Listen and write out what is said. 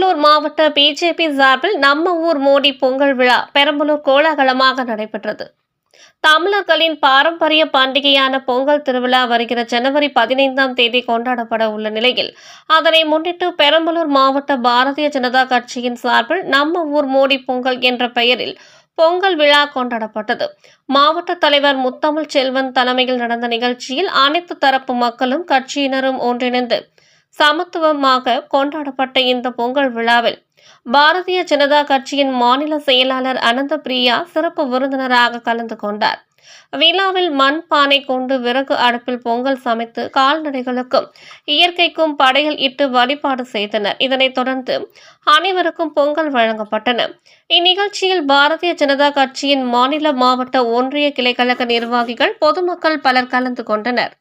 மாவட்ட பிஜேபி சார்பில் நம்ம ஊர் மோடி பொங்கல் விழா பெரம்பலூர் கோலாகலமாக நடைபெற்றது. தமிழர்களின் பாரம்பரிய பண்டிகையான பொங்கல் திருவிழா வருகிற ஜனவரி பதினைந்தாம் தேதி கொண்டாடப்பட உள்ள நிலையில் அதனை முன்னிட்டு பெரம்பலூர் மாவட்ட பாரதிய ஜனதா கட்சியின் சார்பில் நம்ம ஊர் மோடி பொங்கல் என்ற பெயரில் பொங்கல் விழா கொண்டாடப்பட்டது. மாவட்ட தலைவர் முத்தமிழ் செல்வன் தலைமையில் நடந்த நிகழ்ச்சியில் அனைத்து தரப்பு மக்களும் கட்சியினரும் ஒன்றிணைந்து சமத்துவமாக கொண்டாடப்பட்ட இந்த பொங்கல் விழாவில் பாரதிய ஜனதா கட்சியின் மாநில செயலாளர் அனந்த பிரியா சிறப்பு விருந்தினராக கலந்து கொண்டார். விழாவில் மண் பானை கொண்டு விறகு அடுப்பில் பொங்கல் சமைத்து கால்நடைகளுக்கும் இயற்கைக்கும் படைகள் இட்டு வழிபாடு செய்தனர். இதனைத் தொடர்ந்து அனைவருக்கும் பொங்கல் வழங்கப்பட்டன. இந்நிகழ்ச்சியில் பாரதிய ஜனதா கட்சியின் மாநில மாவட்ட ஒன்றிய கிளைக்கழக நிர்வாகிகள் பொதுமக்கள் பலர் கலந்து கொண்டனர்.